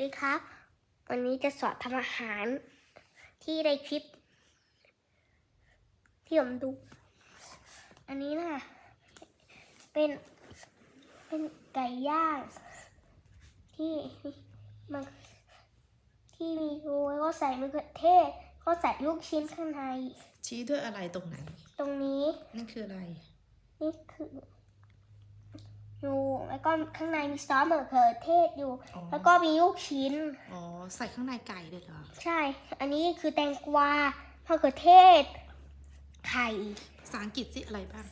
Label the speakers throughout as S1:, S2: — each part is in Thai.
S1: ดีครับ วันนี้จะสอนทำอาหารที่ในคลิป ที่ผมดู อันนี้นะ เป็นเป็นไก่ย่าง ที่มันที่มีรูแล้วก็ใส่มะเขือเทศก็ใส่ลูกชิ้นข้างใน
S2: ชี้ด้วยอะไรตรงไหน
S1: ตรงนี้
S2: นั่นคืออะไร
S1: นี่คือ อยู่ แล้วก็ข้างในมีซอสมะเขือเทศอยู่
S2: อ๋อ
S1: แล้วก็มีลูกชิ้น
S2: อ๋อ ใส่ข้างในไก่เลยเหรอ
S1: ใช่ อันนี้คือแตงกวามะเขือเทศ ไข่
S2: ภาษาอังกฤษสิอะไรบ้าง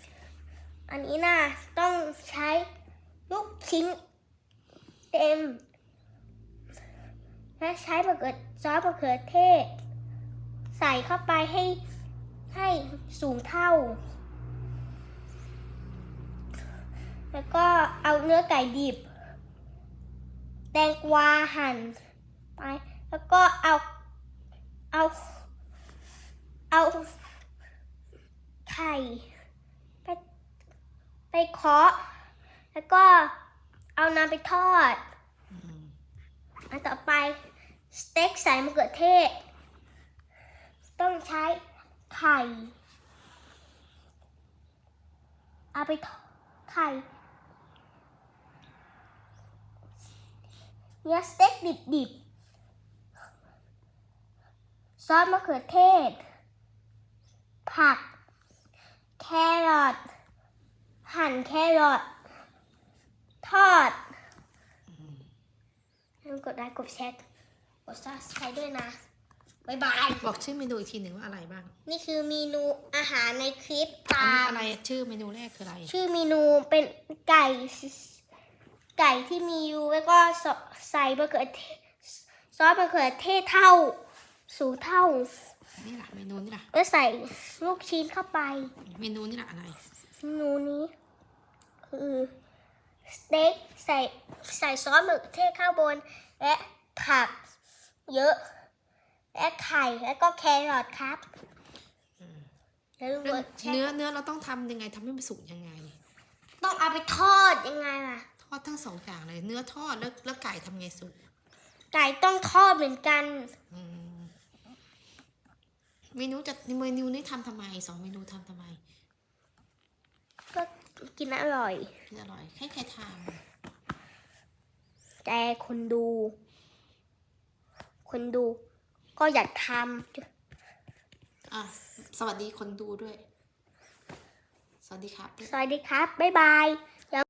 S1: อันนี้น่ะต้องใช้ลูกชิ้นเต็ม และใช้มะเขือซอสมะเขือเทศ ใส่เข้าไปให้ให้สูงเท่า แล้วก็เอาเนื้อไก่ดิบ แตงกวาหั่นไป แล้วก็เอา เอา เอาไข่ไปไปเคาะ แล้วก็เอาน้ำไปทอด
S2: อั
S1: นต่อไปสเต็กใส่มะเขือเทศ ต้องใช้ไข่ เอาไปทอดไข่ เนื้อสเต็กดิบๆ ซอสมะเขือเทศ ผัก แครอท หั่นแครอท ทอดอย่าลืมกดไลค์กดแชร์กดซับสไครต์ด้วยนะ บ๊ายบาย
S2: บอกชื่อเมนูอีกทีหนึ่งว่าอะไรบ้าง
S1: นี่คือเมนูอาหารในคลิป
S2: อัน
S1: ตา
S2: นี้
S1: ม
S2: อะไรชื่อเมนูแรกคืออะไร
S1: ชื่อเมนูเป็นไก่ ไก่ที่มียูแล้วก็ซอใส่มะเขือเทศซอสมะเขือเทศเท่า สูงเท่า
S2: นี่ล่ะเมนูนี่ล่ะ
S1: แล้วใส่ลูกชิ้นเข้าไป
S2: เมนูนี่ล่ะอะไร
S1: เมนูนี้ คือสเต็กใส่ใส่ซอสมะเขือเทศข้างบน และผักเยอะ และไข่แล้วก็แครอทครับแล้วกดแช
S2: เนื้อ
S1: ร์
S2: เนื้อเราต้องทำยังไงทำให้มันสุกยังไง
S1: ต้องเอาไปทอดยังไงล่ะ
S2: ทอ ดทั้งสองอย่างเลย เนื้อทอดแล้วแล้วไก่ทำไงสุก
S1: ไก่ต้องทอดเหมือนกัน
S2: อืมเมนูจะเมนูนี้ทำทำไมสองเมนูทำทำไม
S1: ก็กินอร่อย
S2: กินอร่อยให้ใครทาน
S1: แต่คนดู คนดู ก็อยากท
S2: อะสวัสดีคนดูด้วย สวัสดีครับำ
S1: สวัสดีครับ บ๊ายบาย